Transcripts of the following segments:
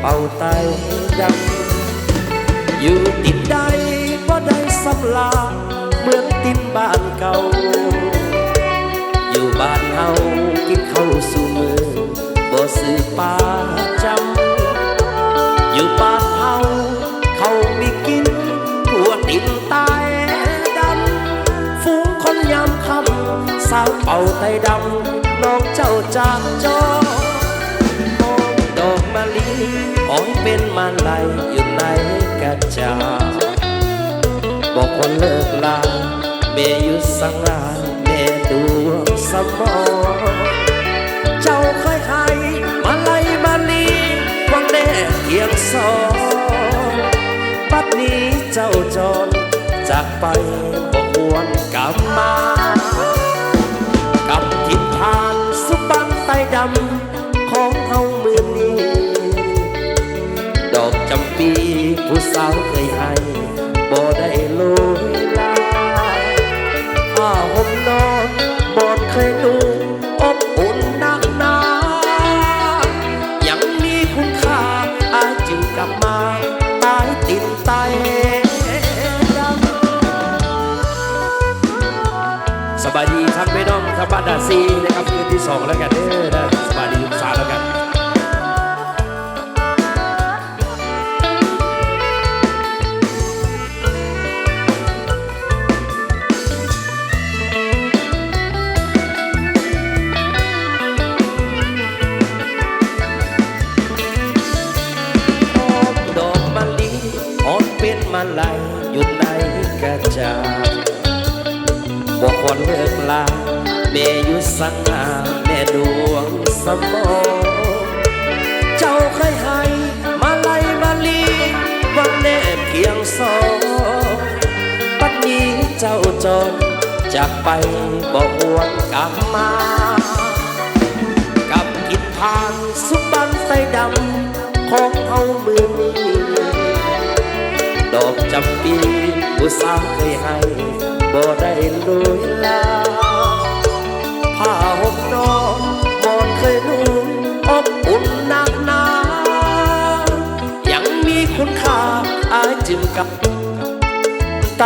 เป่าไตดำอยู่ติดใดบ่ได้สำลาเหมือนติดบ้านเก่า อยู่บ้านเฮากินข้าวสู่มือบ่ซื้อปลาจำอยู่บ้านเฮาเขามีกินหัวติดตายดำฝูงคนยามคำสาวเป่าไตดำน้องเจ้าจากจอ อ้อยเป็นมาลัยอยู่ในกระจาบอกคนเลิกลาเมยุสังลาเมดวงสมองเจ้าเคยใครมาไล่มาลีหวังแน่เพียงสองปัดนี้เจ้าจรจากไปบอกวรกลับมา ผู้สาวเคยให้บ่ได้โลยลาผ้าห่มนอนบอนเคยนุ่งอบอุ่นนักหนายังมีคุณค่าอาจึงกลับมาตายติดตายสบายดีครับพี่น้องครับบ้านดาซีนะครับคืนที่สองแล้วกันเด้อ จาบอกคนเลิกลาแม่อยู่สังหาแม่ดวงสมองเจ้าเคยให้มาลัยมาลีวังแน่เพียงสองปัดนี้เจ้าจรจากไปบอกหวนกลับมากับทิศทางสุบันไฟดำของเฮามือนี้ อกจำปีผู้สาวเคยให้บ่ได้ลุยลาผ้าห่มนอนหมอนเคยนุ่งอบอุ่นนักหนา ยังมีคุณค่าอายจึงกับไต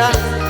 ดัง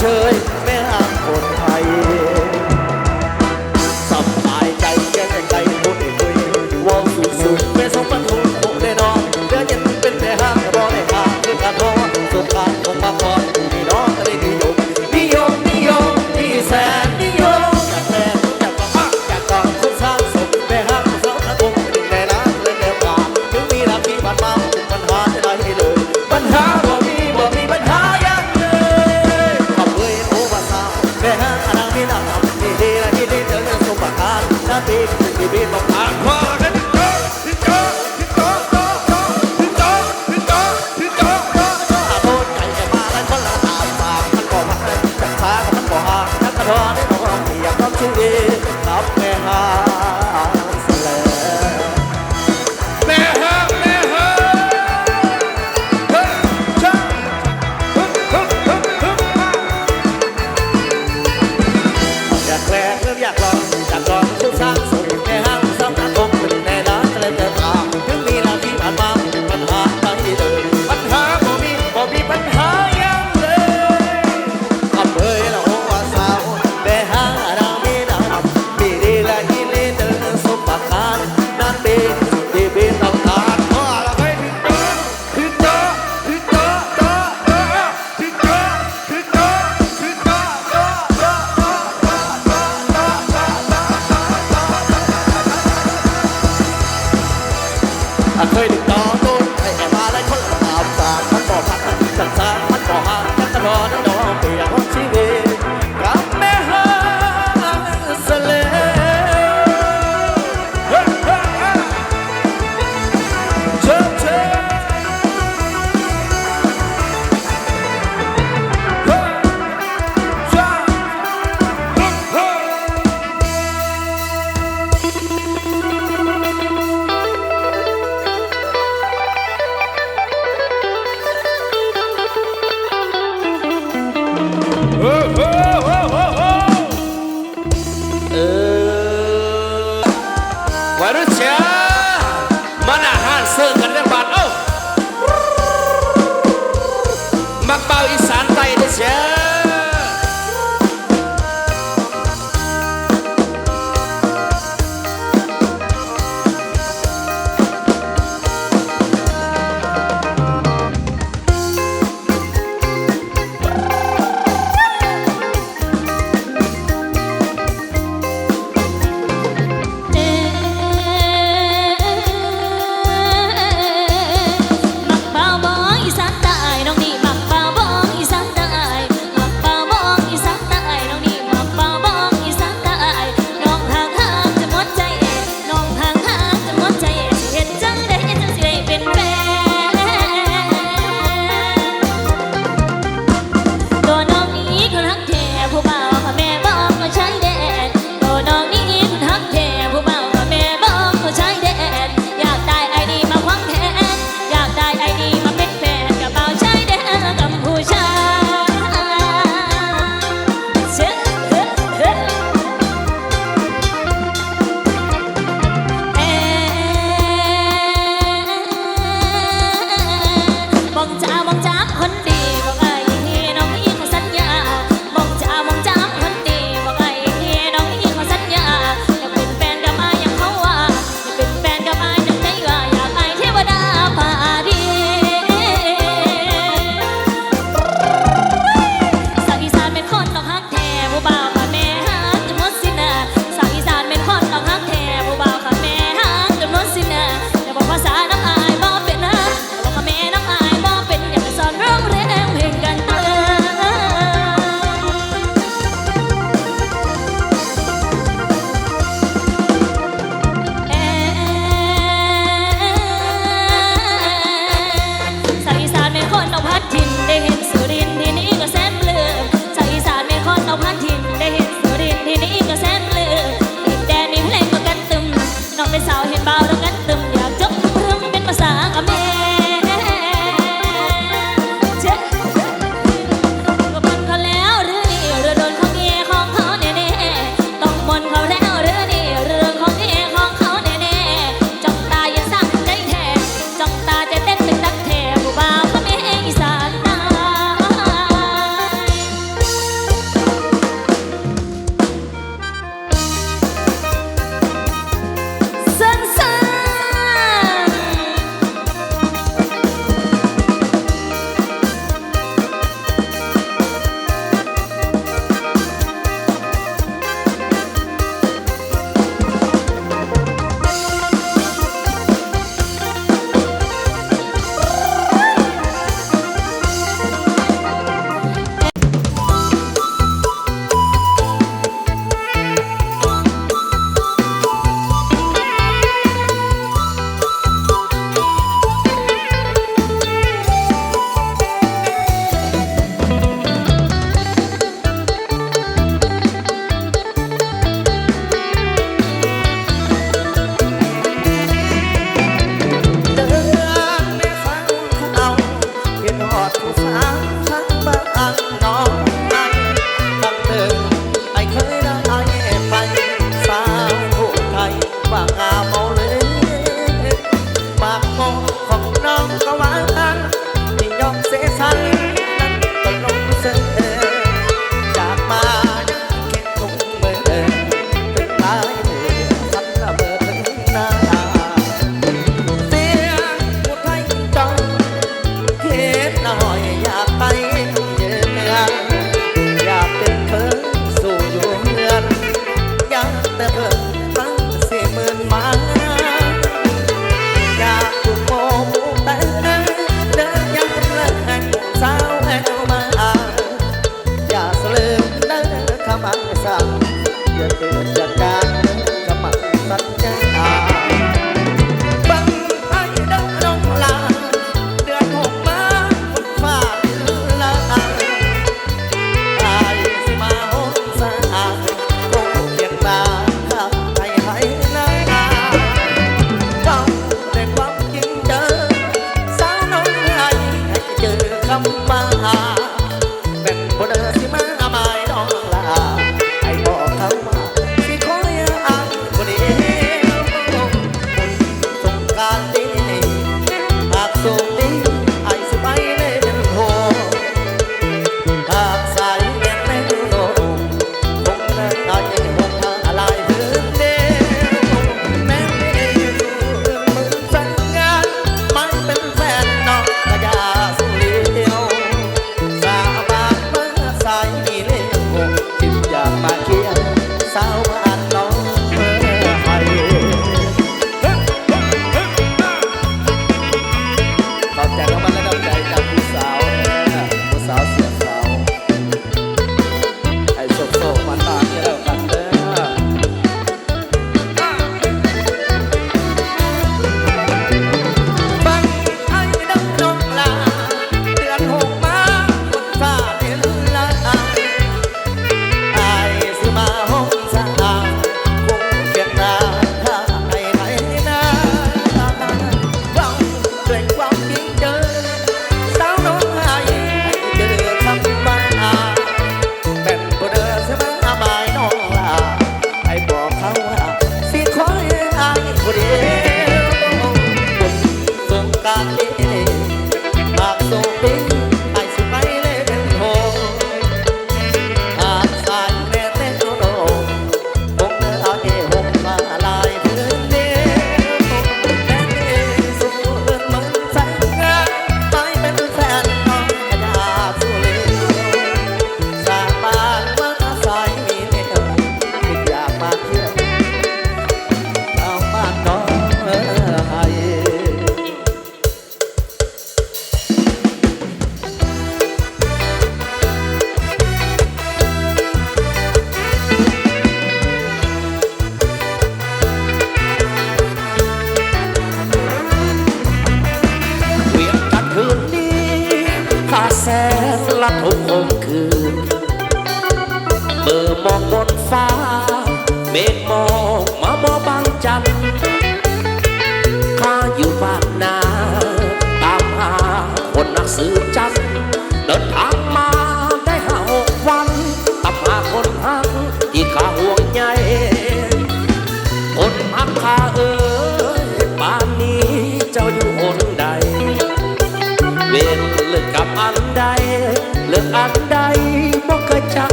เชย りたど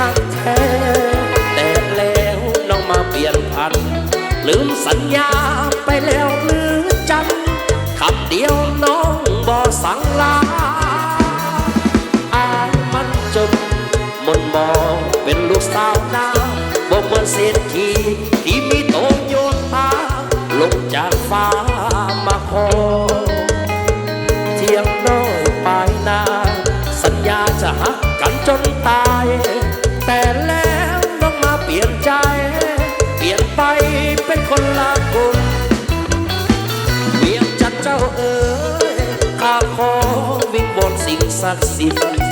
หักแท้แต่แล้วน้องมาเปลี่ยนพัน ลืมสัญญาไปแล้วหรือจันคำเดียวน้องบ่สังลาอายมันจนมนมองเป็นลูกสาวนาบ่เหมือนเศรษฐีที่มีโตโยตาลงจากฟ้า เอ๋ยข้าขอวิงบนสิ่งศักดิ์สิทธิ์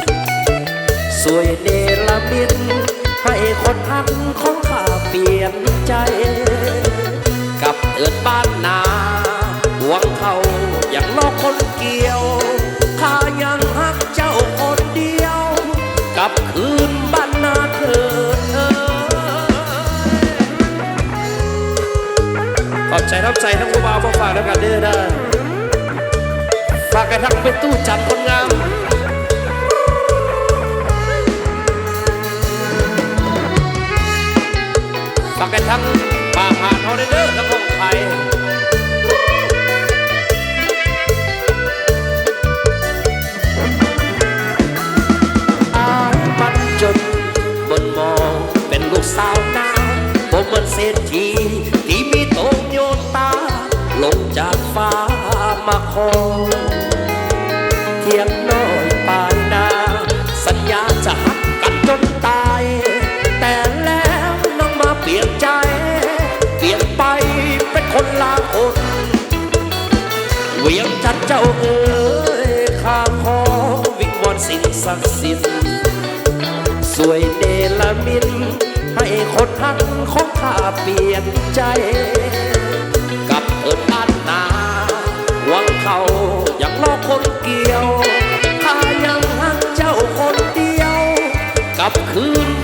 สวยเนรมิตให้คนหักของข้าเปลี่ยนใจ กับเอิดบ้านนาหวงเขาอย่างนอกคนเกี่ยวข้ายังหักเจ้าคนเดียว กับคืนบ้านนาเถิดเอ่ยขอบใจรับใจทั้งผู้บ่าวผู้ฝากแล้วกันเด้อนะฝากกันทั้งเป็นตู้จันคนงาม ฝากกันทั้งป่าหาดเขาเด้อและพงไทยอายมันจนบนมองเป็นลูกสาวนาผมเหมือนเศรษฐีที่มีโตโยตาลงจากฟ้ามาขอเยงจัดเจ้าเอ๋ยข้าขอวิงวอนสิ่งศักดิ์สิทธิ์สวยเดลมินให้คนทักของข้าเปลี่ยนใจ กับเอิดบ้านนาหวังเขาอยากลอกคนเกี่ยวข้ายังหักเจ้าคนเดียว กับคืน